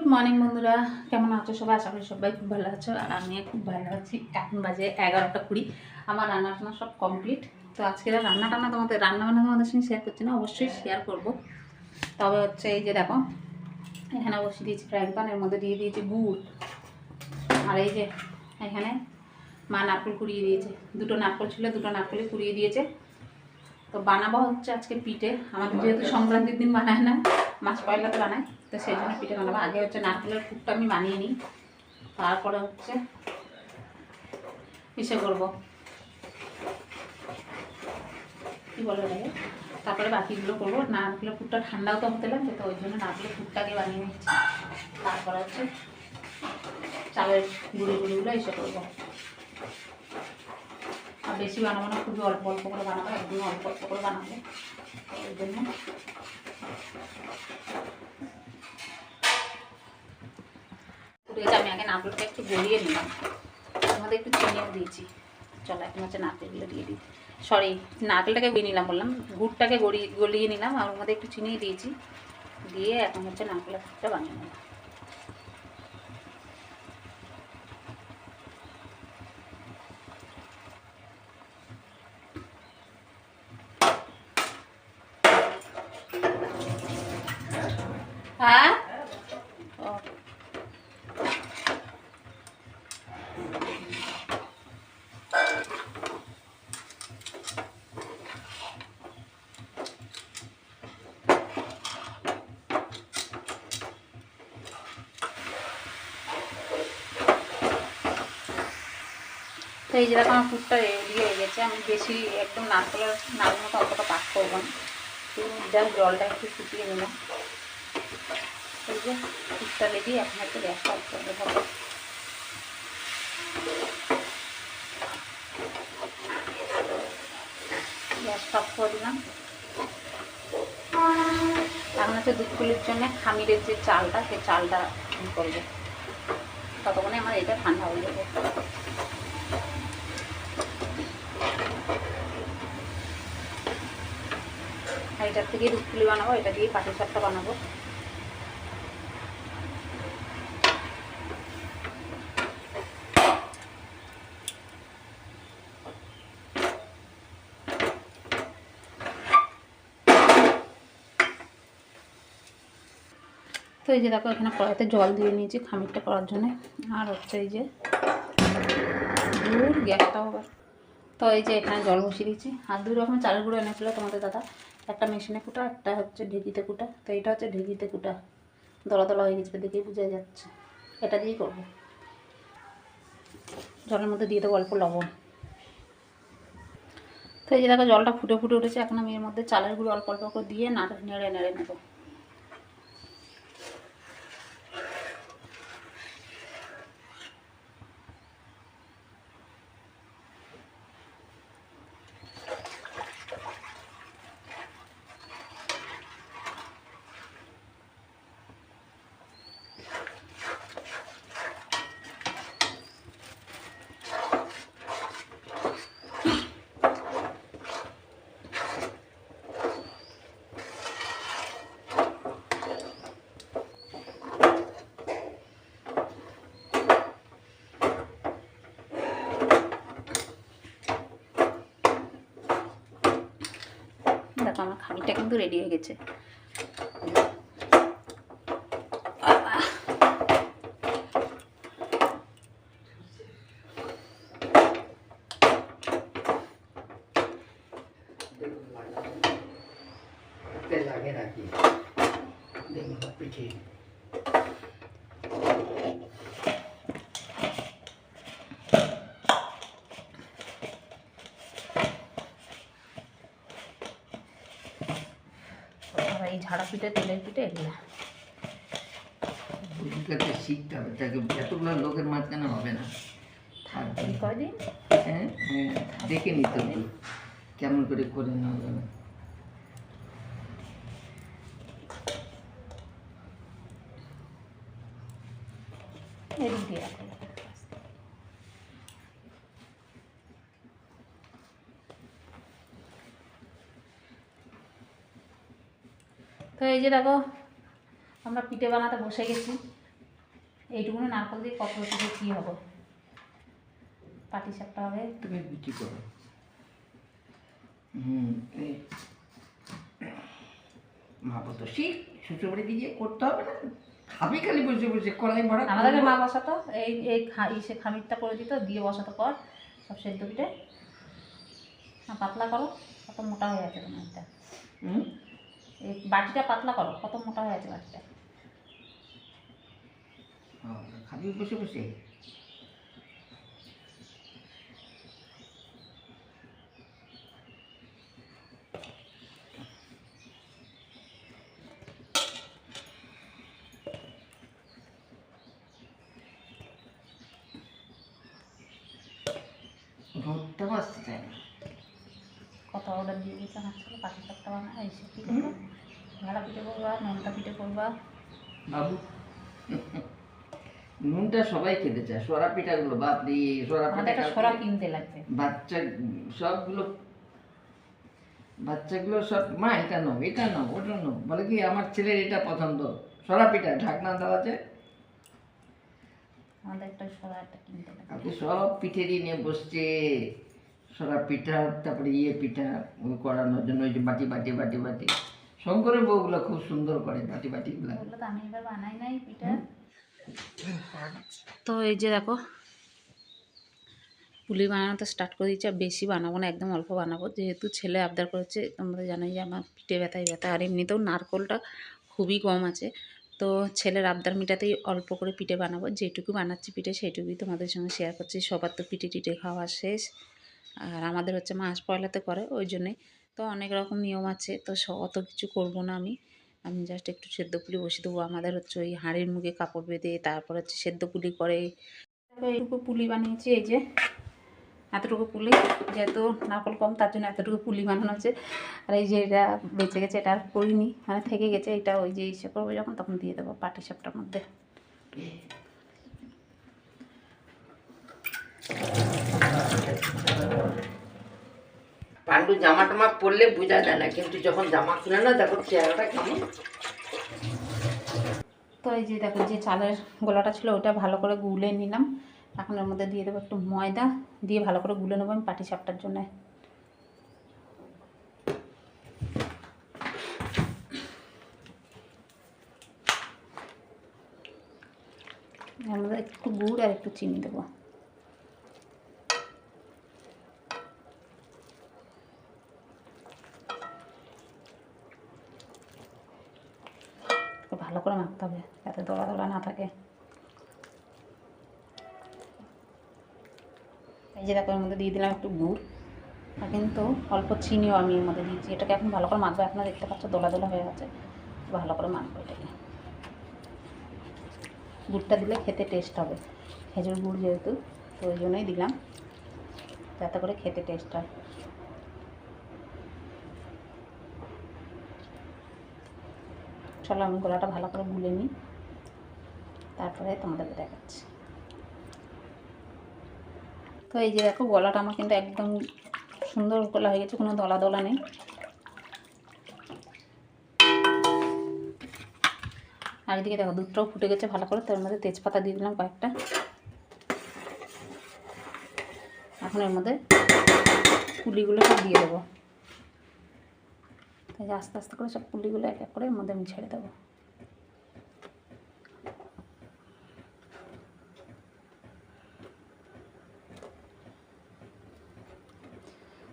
Good morning বন্ধুরা। কেমন আছো সবাই? আশা করি সবাই খুব ভালো আছো, আর আমিও খুব ভালো আছি। এখন বাজে এগারোটা কুড়ি। আমার রান্না টান্না সব কমপ্লিট তো আজকে আর রান্না টান্না তোমাদের রান্না বান্না তোমাদের সঙ্গে শেয়ার করছি না, অবশ্যই শেয়ার করব। তবে হচ্ছে এই যে দেখো, এখানে বসিয়ে দিয়েছি ফ্রাইং প্যান এর মধ্যে দিয়ে দিয়েছি গুড়। আর এই যে এখানে মা নারকেল কুড়িয়ে দিয়েছে। দুটো নারকেল ছিল, দুটো নারকেলই কুড়িয়ে দিয়েছে। তো বানাবো হচ্ছে আজকে পিঠে। আমাদের যেহেতু সংক্রান্তির দিন বানায় না মাছ পয়লাতে বানায় তো সেই জন্য পিঠে বানাবো। আগে হচ্ছে নারকেলের ফুটটা আমি বানিয়ে নিই। তারপরে হচ্ছে ইসে করব। কী বলে তারপরে বাকিগুলো করব। নারকেলের ফুটটা ঠান্ডাও তো হতে লাগবে তো ওই জন্য নারকেলের ফুটটাকে বানিয়ে নিচ্ছি। তারপরে হচ্ছে চালের গুঁড়ি গুঁড়িগুলো এসে করব। আর বেশি বানাবো না, খুবই অল্প অল্প করে বানাবো একদম অল্প অল্প করে বানাবো। ওই জন্য। আমি আগে নারকেলটা একটু গড়িয়ে নিলাম। মধ্যে একটু চিনিও দিয়েছি। চলো, এখন হচ্ছে নারকেলগুলো দিয়ে দিই। সরি নারকেলটাকে গড়িয়ে নিলাম, বললাম গুড়টাকে গড়িয়ে গলিয়ে নিলাম, আর ওর মধ্যে একটু চিনি দিয়েছি। দিয়ে এখন হচ্ছে নারকেলের ফুটটা বানিয়ে নেব হ্যাঁ ও তো এই যে দেখো, আমার ফুটটা রেডি হয়ে গেছে। আমি বেশি একদম নারকেলের নাড়ের মতো অতটা পাক করব না। জাস্ট জলটা একটু ফুটিয়ে নিলাম। এই যে ফুটটা রেডি এখন একটু গ্যাসটা অফ করে দেবো গ্যাসটা অফ করে দিলাম। এখন হচ্ছে দুধ পুলির জন্য খামিরের যে চালটা, সেই চালটা করব। ততক্ষণে আমার এটা ঠান্ডা হয়ে যাবে। এটার থেকে দুধ বানাবো, এটা দিয়ে পাটি সাপটা বানাবো। তো এই যে দেখো, এখানে কড়াইতে জল দিয়ে নিয়েছি খামিরটা করার জন্য। আর হচ্ছে এই যে দূর গ্যাসটাও আবার তো এই যে এখানে জল বসিয়ে দিয়েছি। আর দুই রকম চালের গুঁড়ো এনেছিল তোমাদের দাদা। একটা মেশিনে কুটা, একটা হচ্ছে ঢেকিতে কুটা। তো এটা হচ্ছে ঢেকিতে কুটা। দলা দলা হয়ে গেছে দেখেই বোঝা যাচ্ছে। এটা দিয়েই করব। জলের মধ্যে দিয়ে দেবো অল্প লবণ। তো এই যে দেখো জলটা ফুটে ফুটে উঠেছে। এখন আমি এর মধ্যে চালের গুঁড়ো অল্প অল্প করে দিয়ে নাড়ে, নেড়ে নেড়ে নেব দেখো আমার খামিটা কিন্তু রেডি হয়ে গেছে বাবা। তেল আগে রাখি দেখুন পিঠে ঝাড়া পিঠে তেলের পিঠে এগুলো। বুঝতে শিখতে হবে তাকে এতগুলো লোকের মাঝখানে হবে না। কদিন হ্যাঁ হ্যাঁ দেখে নিতে হবে কেমন করে করে নেওয়া যাবে। এদিক দিয়ে তো এই যে দেখো আমরা পিঠে বানাতে বসে গেছি। এইটুকুনি নারকল দিয়ে কত কিছু কী হবে? পাটি সাপটা হবে। তুমি বিক্রি করো। শিখ শ্বশুরবাড়ি দিয়ে করতে হবে না? খাবি খালি বসে বসে কড়াই ভরা আমাদেরকে মা বসাতো এই এই ইসে খামিরটা করে দিত দিয়ে বসাতো পর সব সেদ্ধ পিঠে। পাতলা করো কত মোটা হয়ে আছে তোমার হুম? এই বাটিটা পাতলা করো কত মোটা হয়ে আছে বাটিটা? খাবি বসে বসে রোদটা বাঁচতে চায় না কত অর্ডার দিয়ে দিয়েছে আমার ছেলে পাটি সাপটা বানা এই সব পিঠে ভাড়া পিঠে করবা নোনতা পিঠে করবা। বাবু নুনটা সবাই খেতে চায় সরা পিঠাগুলো বাপরি সরা আমাদের একটা পিঠা সরা কিনতে লাগবে বাচ্চা সবগুলো বাচ্চাগুলো সব মা এটা নাও এটা নাও ওটা নাও বলে কি আমার ছেলের এটা পছন্দ। সরা পিঠা ঢাকনা দেওয়া আছে। আমাদের একটা সরা একটা কিনতে লাগবে আপনি সব পিঠেরই নিয়ে বসছে। সরা পিঠা তারপরে ইয়ে পিঠা করানোর জন্য ওই যে বাটি বাটি বাটি বাটি। শঙ্করের বউগুলো খুব সুন্দর করে বাটি বাটিগুলো তো আমি এবার বানাই নাই পিঠা। তো এই যে দেখো পুলি বানানোতে স্টার্ট করে দিচ্ছি আর বেশি বানাবো না একদম অল্প বানাবো। যেহেতু ছেলে আবদার করেছে তোমরা জানোই যে আমার পিঠে ব্যথায় ব্যথা আর এমনিতেও নারকলটা খুবই কম আছে। তো ছেলের আবদার মিটাতেই অল্প করে পিঠে বানাবো যেটুকু বানাচ্ছি পিঠে সেইটুকুই তোমাদের সঙ্গে শেয়ার করছি। সবার তো পিঠে টিটে খাওয়া শেষ। আর আমাদের হচ্ছে মাস পয়লাতে করে, ওই জন্যে তো অনেক রকম নিয়ম আছে, তো অত কিছু করব না আমি। আমি জাস্ট একটু সেদ্ধ পুলি বসিয়ে দেবো। আমাদের হচ্ছে ওই হাঁড়ির মুখে কাপড় বেঁধে, তারপর হচ্ছে সেদ্ধ পুলি করে। এইটুকু পুলি বানিয়েছি, এই যে এতটুকু পুলি। যেহেতু নারকল কম, তার জন্য এতটুকু পুলি বানানো হচ্ছে। আর এই যে এটা বেঁচে গেছে, এটা আর করিনি। মানে থেকে গেছে, এটা ওই যে ইসে করব যখন, তখন দিয়ে দেবো পাটি সাপটার মধ্যে। পান্ডু জামা টামা পরলে বোঝা যায় না, কিন্তু যখন জামা খুলে না, দেখো চেহারাটা কেমন। তো এই যে দেখো, যে চালের গোলাটা ছিল ওটা ভালো করে গুলে নিলাম। এখন এর মধ্যে দিয়ে দেবো একটু ময়দা, দিয়ে ভালো করে গুলে নেব আমি পাটি সাপটার জন্য। মধ্যে একটু গুড় আর একটু চিনি দেবো। যে দেখো মধ্যে দিয়ে দিলাম একটু গুড়, আর কিন্তু অল্প চিনিও আমি এর মধ্যে দিয়েছি। এটাকে এখন ভালো করে মাখবো আপনারা দেখতে পাচ্ছ দোলা দোলা হয়ে গেছে। ভালো করে মাখবো এটাকে। গুড়টা দিলে খেতে টেস্ট হবে। খেজুর গুড় যেহেতু, তো ওই জন্যই দিলাম। যাতে করে খেতে টেস্ট হয়। চলো আমি গলাটা ভালো করে গুলে নিই। তারপরে তোমাদেরকে দেখাচ্ছি। তো এই যে দেখো, গলাটা আমার কিন্তু একদম সুন্দর গলা হয়ে গেছে, কোনো দলা দলা নেই। আর এদিকে দেখো, দুধটাও ফুটে গেছে ভালো করে, তার মধ্যে তেজপাতা দিয়ে দিলাম কয়েকটা। এখন এর মধ্যে পুলিগুলো সব দিয়ে দেবো। আস্তে আস্তে করে সব পুলিগুলো এক এক করে এর মধ্যে আমি ছেড়ে দেবো।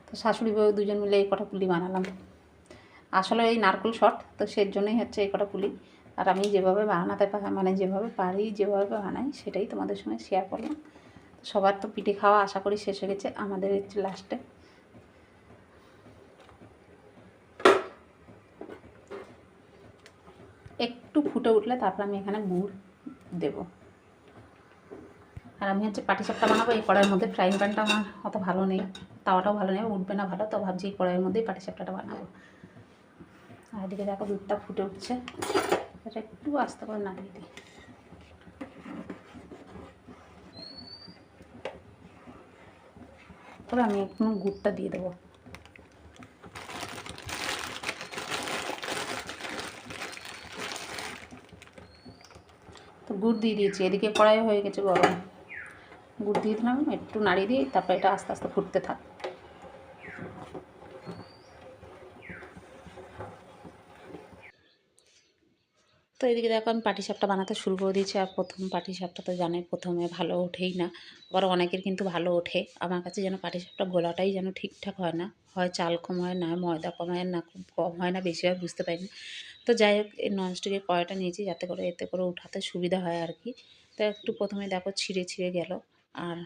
তো শাশুড়ি বউ দুজন মিলে এই কটা পুলি বানালাম। আসলে এই নারকেল শট, তো সেই জন্যই হচ্ছে এই কটা পুলি। আর আমি যেভাবে বানাতে মানে যেভাবে পারি, যেভাবে বানাই, সেটাই তোমাদের সঙ্গে শেয়ার করলাম। সবার তো পিঠে খাওয়া আশা করি শেষ হয়ে গেছে, আমাদের হচ্ছে লাস্টে একটু ফুটে উঠলে তারপর আমি এখানে গুড় দেবো। আর আমি হচ্ছে পাটিসাপটা বানাবো, এই কড়াইয়ের মধ্যে ফ্রাইং প্যানটা আমার অত ভালো নেই। তাওয়াটাও ভালো নেই, উঠবে না ভালো, তো ভাবছি এই কড়াইয়ের মধ্যেই পাটিসাপটাটা বানাবো। আর এদিকে দেখো দুধটা ফুটে উঠছে। এটা একটু আস্তে করে নাড়িয়ে দিই। তবে আমি একটু গুড়টা দিয়ে দেবো। তো গুড় দিয়ে দিয়েছি, এদিকে কড়াই হয়ে গেছে গরম। গুড় দিয়ে দিলাম, একটু নাড়িয়ে দিয়ে তারপর এটা আস্তে আস্তে ফুটতে থাক। তো এদিকে দেখো আমি পাটিসাপটা বানাতে শুরু করে দিয়েছি, আর প্রথম পাটিসাপটা তো জানে প্রথমে ভালো ওঠেই না, আবার অনেকের কিন্তু ভালো ওঠে। আমার কাছে যেন পাটিসাপটা গোলাটাই যেন ঠিকঠাক হয় না, হয় চাল কম হয় না, ময়দা কম হয় না, খুব কম হয় না, বেশি হয় বুঝতে পারি না। তো যাই হোক, এই ননস্টিকের কড়াইটা নিয়েছি, যাতে করে এতে করে উঠাতে সুবিধা হয় আর কি। তো একটু প্রথমে দেখো ছিঁড়ে ছিঁড়ে গেল। আর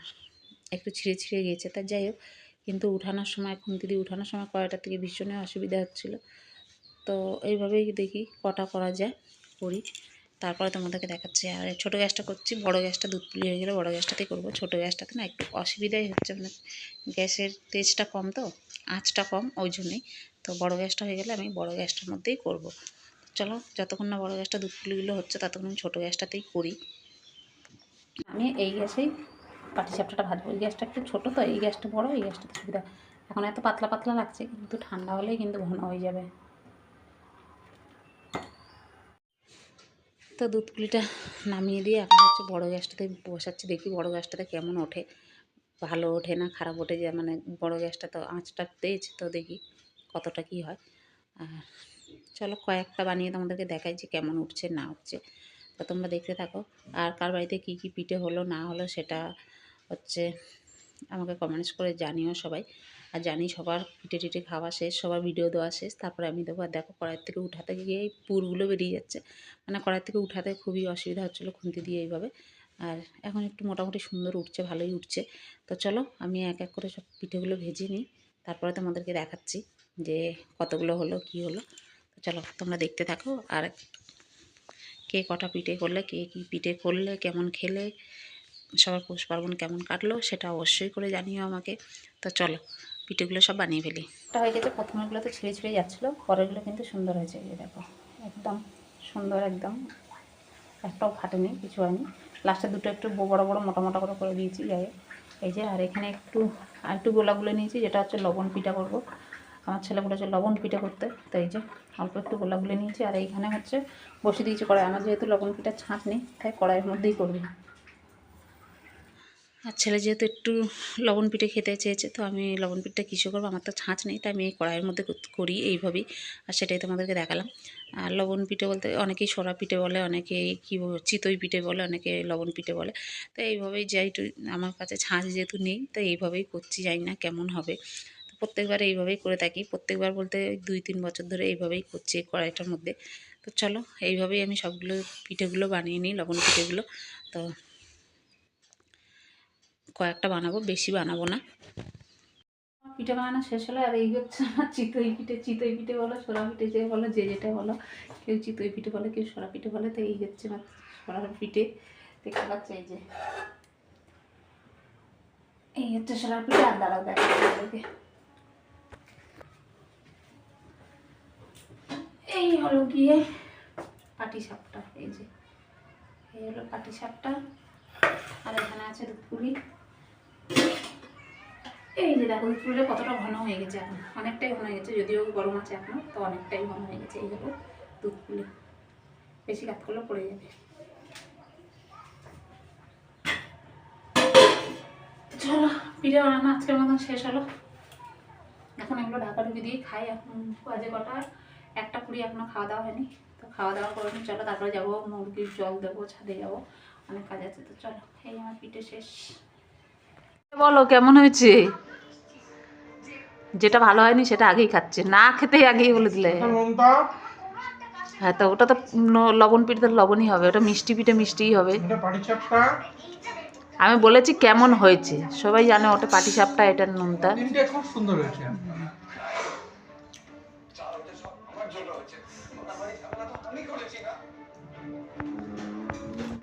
একটু ছিঁড়ে ছিঁড়ে গিয়েছে তা যাই হোক, কিন্তু উঠানোর সময় খুন্তি দিয়ে উঠানোর সময় কড়াইটা থেকে ভীষণই অসুবিধা হচ্ছিল। তো এইভাবেই দেখি কটা করা যায়, করি। তারপরে তোমাদেরকে দেখাচ্ছি। আর ছোটো গ্যাসটা করছি, বড় গ্যাসটা দুধ পুলি হয়ে গেলে বড় গ্যাসটাতেই করব। ছোটো গ্যাসটাতে না একটু অসুবিধাই হচ্ছে মানে গ্যাসের তেজটা কম তো, আঁচটা কম, ওই জন্যই। তো বড় গ্যাসটা হয়ে গেলে আমি বড় গ্যাসটার মধ্যেই করব। চলো, যতক্ষণ না বড় গ্যাসটা দুধ পুলিগুলো হচ্ছে, ততক্ষণ আমি ছোটো গ্যাসটাতেই করি। আমি এই গ্যাসেই পাটি সাপটাটা ভাজবো এই গ্যাসটা একটু ছোটো তো, এই গ্যাসটা বড়, এই গ্যাসটাতে সুবিধা। এখন এত পাতলা পাতলা লাগছে, কিন্তু ঠান্ডা হলেই কিন্তু ঘন হয়ে যাবে। তো দুধ পুলিটা নামিয়ে দিয়ে এখন হচ্ছে বড়ো গ্যাসটাতে বসাচ্ছি, দেখি বড়ো গ্যাসটাতে কেমন ওঠে। ভালো ওঠে না, খারাপ ওঠে যে মানে বড়ো গ্যাসটা তো আঁচটা তেজ, তো দেখি কতটা কি হয়। আর চলো কয়েকটা বানিয়ে তোমাদেরকে দেখাই যে কেমন উঠছে, না উঠছে। তো তোমরা দেখতে থাকো, আর কার বাড়িতে কী কী পিঠে হলো, না হলো, সেটা হচ্ছে, আমাকে কমেন্টস করে জানিও সবাই। আর জানি সবার পিঠে টিটে খাওয়া শেষ, সবার ভিডিও দেওয়া শেষ। তারপরে আমি দেবো আর দেখো কড়াইয়ের থেকে উঠাতে গিয়ে এই পুরগুলো বেরিয়ে যাচ্ছে। মানে কড়াই থেকে উঠাতে খুবই অসুবিধা হচ্ছিল খুন্তি দিয়ে এইভাবে। আর এখন একটু মোটামুটি সুন্দর উঠছে, ভালোই উঠছে। তো চলো, আমি এক এক করে সব পিঠেগুলো ভেজে নিই। তারপরে তোমাদেরকে দেখাচ্ছি যে কতগুলো হলো, কি হলো। তো চলো, তোমরা দেখতে থাকো। আর কে কটা পিঠে করলে, কে কী পিঠে করলে, কেমন খেলে সবার পৌষ পার্বণ কেমন কাটলো সেটা অবশ্যই করে জানিও আমাকে। তো চলো, পিঠেগুলো সব বানিয়ে ফেলি। এটা হয়ে গেছে, প্রথমেগুলো তো ছিঁড়ে ছিঁড়ে যাচ্ছিল, পরেরগুলো কিন্তু সুন্দর হয়েছে, এই দেখো, একদম সুন্দর একদম। একটাও ফাটেনি, কিছু হয়নি। লাস্টে দুটো একটু বড় বড় মোটা মোটা করে করে দিয়েছি গায়ে এই যে, আর এখানে একটু, আর একটু গোলাগুলো নিয়েছি, যেটা হচ্ছে লবণ পিঠা করব। আমার ছেলে বলেছে লবণ পিঠা করতে, তো এই যে, অল্প একটু গোলাগুলো নিয়েছি, আর এইখানে হচ্ছে বসে দিয়েছি কড়াই। আমার যেহেতু লবণ পিঠা ছাঁট নেই তাই কড়াইয়ের মধ্যেই করবি। আর ছেলে যেহেতু একটু লবণ পিঠে খেতে চেয়েছে, তো আমি লবণ পিঠটা কিসে করব, আমার তো ছাঁচ নেই, তাই আমি এই কড়াইয়ের মধ্যে করি এইভাবেই, আর সেটাই তোমাদেরকে দেখালাম। আর লবণ পিঠে বলতে অনেকেই সরা পিঠে বলে অনেকেই কী চিতই পিঠে বলে, অনেকে লবণ পিঠে বলে। তো এইভাবেই যাই একটু, আমার কাছে ছাঁচ যেহেতু নেই, তো এইভাবেই করছি যাই না কেমন হবে। তো প্রত্যেকবার এইভাবেই করে থাকি, প্রত্যেকবার বলতে দুই তিন বছর ধরে এইভাবেই করছি কড়াইটার মধ্যে। তো চলো, এইভাবেই আমি সবগুলো পিঠেগুলো বানিয়ে নিই, লবণ পিঠেগুলো। তো কয়েকটা বানাবো, বেশি বানাবো না। পিঠে বানানো শেষ হলো, আর এই হচ্ছে আমার চিতই পিঠে চিতই পিঠে বলো সোলা পিঠে যে বলো, যে যেটা বলো, কেউ চিতই পিঠে বলে, কেউ সোলা পিঠে বলে, তো এই হচ্ছে আমার সোলার পিঠে। দেখতে পাচ্ছে এই যে। এই হচ্ছে সোলার পিঠে, আর দাঁড়াও দেখা এই হলো গিয়ে পাটি সাপটা, এই যে। এই হলো পাটি সাপটা, আর এখানে আছে দুধপুরি এই যে দেখো দুধপুরিটা কতটা ঘন হয়ে গেছে এখন। অনেকটাই ঘন হয়ে গেছে, যদিও গরম আছে এখনও, তো অনেকটাই ঘন হয়ে গেছে। এই হলো দুধপুরি বেশি কাত করলে পড়ে যাবে। চলো, পিঠে বানানো আজকের মতন শেষ হলো। এখন এগুলো ঢাকা ঢুকি দিয়ে খাই। এখন বাজে কটা, একটা কুড়ি এখনও খাওয়া দাওয়া হয়নি। তো খাওয়া দাওয়া করে চলো, তারপরে যাব, মুরগির জল দেবো, ছাদে যাব। অনেক কাজ আছে, তো চলো, এই আমার পিঠে শেষ। বলো কেমন হয়েছে? যেটা ভালো হয়নি সেটা আগেই খাচ্ছে। না খেতে আগেই বলে দিলে। হ্যাঁ তো ওটা তো লবণ পিঠে তো লবণই হবে। ওটা মিষ্টি পিঠে মিষ্টিই হবে। আমি বলেছি কেমন হয়েছে। সবাই জানে ওটা পাটি সাপটা এটা নুনতা। তিনটে খুব সুন্দর হয়েছে।